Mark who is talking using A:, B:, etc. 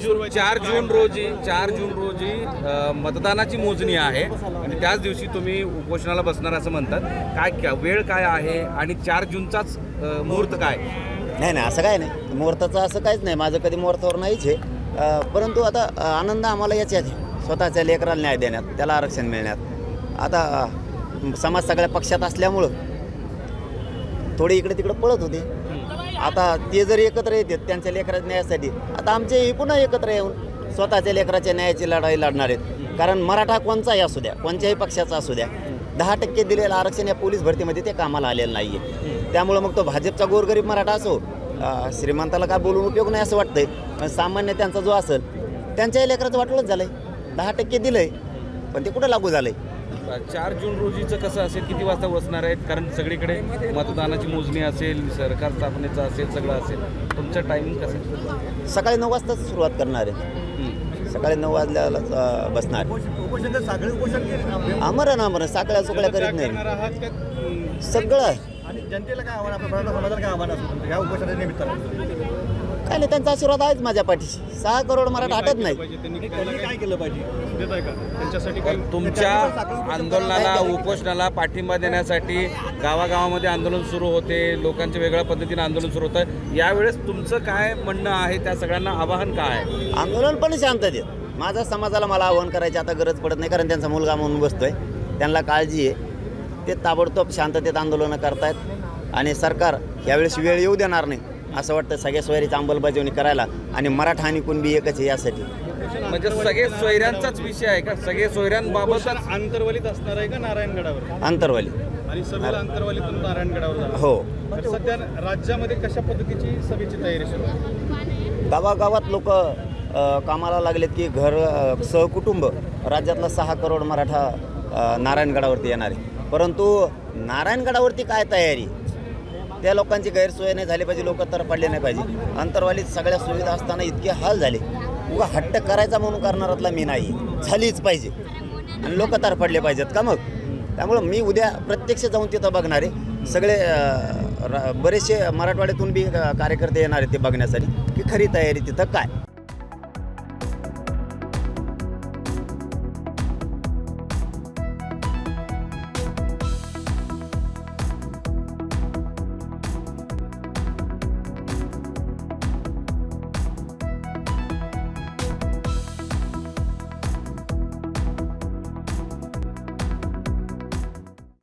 A: चार जून रोजी चार जून रोजी मतदानाची मोजणी आहे. आणि त्याच दिवशी तुम्ही उपोषणाला बसणार असं म्हणतात. काय क्या- वेळ काय आहे आणि चार जूनचाच मुहूर्त काय?
B: नाही नाही असं काय नाही. मुहूर्ताचं असं काहीच नाही. माझं कधी मुहूर्तावर नाहीच आहे. परंतु आता आनंद आम्हाला याच्यात आहे स्वतःच्या लेकराला न्याय देण्यात त्याला आरक्षण मिळण्यात. आता समाज सगळ्या पक्षात असल्यामुळं थोडे इकडे तिकडे पळत होते. आता ते जर एकत्र येतात त्यांच्या लेकराच्या न्यायासाठी आता आमचे हे पुन्हा एकत्र येऊन स्वतःच्या लेकराच्या न्यायाची लढाई लढणार आहेत. कारण मराठा कोणचाही असू द्या कोणत्याही पक्षाचा असू द्या दहा टक्के दिलेलं आरक्षण या पोलीस भरतीमध्ये ते कामाला आलेलं नाही आहे त्यामुळं मग तो भाजपचा गोरगरीब मराठा असो श्रीमंताला काय बोलून उपयोग नाही असं वाटतंय पण सामान्य त्यांचा जो असेल त्यांच्याही लेकराचं वाटलंच झालंय. दहा टक्के दिलंय पण ते कुठं लागू झालंय?
A: चार जून रोजीचं कसं असेल किती वाजता बसणार आहेत? कारण सगळीकडे मतदानाची मोजणी असेल सरकार स्थापनेचं असेल सगळं असेल. तुमचं टायमिंग कसं?
B: सकाळी नऊ वाजताच सुरुवात करणार आहे.
A: हं.
B: सकाळी नऊ वाजल्याला अं, बसणार. आमरण आमरण. साकळ्या सुकळ्या करीत नाही. सगळं
C: आणि जनतेला काय आव्हान आपल्या काय आव्हान असतं? ह्या उपोषणाच्या निमित्तानं.
B: नाही त्यांचा आशीर्वाद आहेच माझ्या पाठीशी. सहा करोड मराठा हटत नाही
C: काय केलं पाहिजे?
A: तुमच्या आंदोलनाला उपोषणाला पाठिंबा देण्यासाठी गावागावामध्ये आंदोलन सुरू होते लोकांच्या वेगळ्या पद्धतीने आंदोलन सुरू होतं. यावेळेस तुमचं काय म्हणणं आहे? त्या सगळ्यांना आवाहन काय आहे?
B: आंदोलन पण शांततेत माझ्या समाजाला मला आव्हान करायची आता गरज पडत नाही कारण त्यांचा मुलगा म्हणून बसतोय. त्यांना काळजी आहे. ते ताबडतोब शांततेत आंदोलनं करतायत. आणि सरकार यावेळेस वेळ येऊ देणार नाही. असं वाटतं सगळ्या सोयरीची अंमलबजावणी करायला आणि मराठा आणि कुणबी एकच आहे यासाठी.
A: म्हणजे सगळे सोयऱ्यांचाच विषय आहे का? सगळे सोयऱ्यांबाबतच?
C: अंतर्वलीत असणार आहे का नारायणगडावर?
B: अंतरवाली.
C: आणि सभेला अंतर्वलीतून नारायणगडावर जाणार.
B: हो.
C: तर सध्या राज्यामध्ये कशा पद्धतीची सभेची तयारी सुरू आहे?
B: गावागावात लोक कामाला लागलेत की घर अ, सहकुटुंब. राज्यातला सहा करोड मराठा अ, नारायणगडावरती येणार आहे. परंतु नारायणगडावरती काय तयारी? त्या लोकांची गैरसोय नाही झाली पाहिजे लोक तर पडले नाही पाहिजे. अंतरवालीत सगळ्या सुविधा असताना इतके हाल झाले. उगा हट्ट करायचा म्हणून करणारातला मी नाही. झालीच पाहिजे. आणि लोक तर पडले पाहिजेत का मग? त्यामुळं मी उद्या प्रत्यक्ष जाऊन तिथं बघणार आहे. सगळे बरेचसे मराठवाड्यातून बी कार्यकर्ते येणार आहेत ते बघण्यासाठी. की खरी तयारी तिथं काय?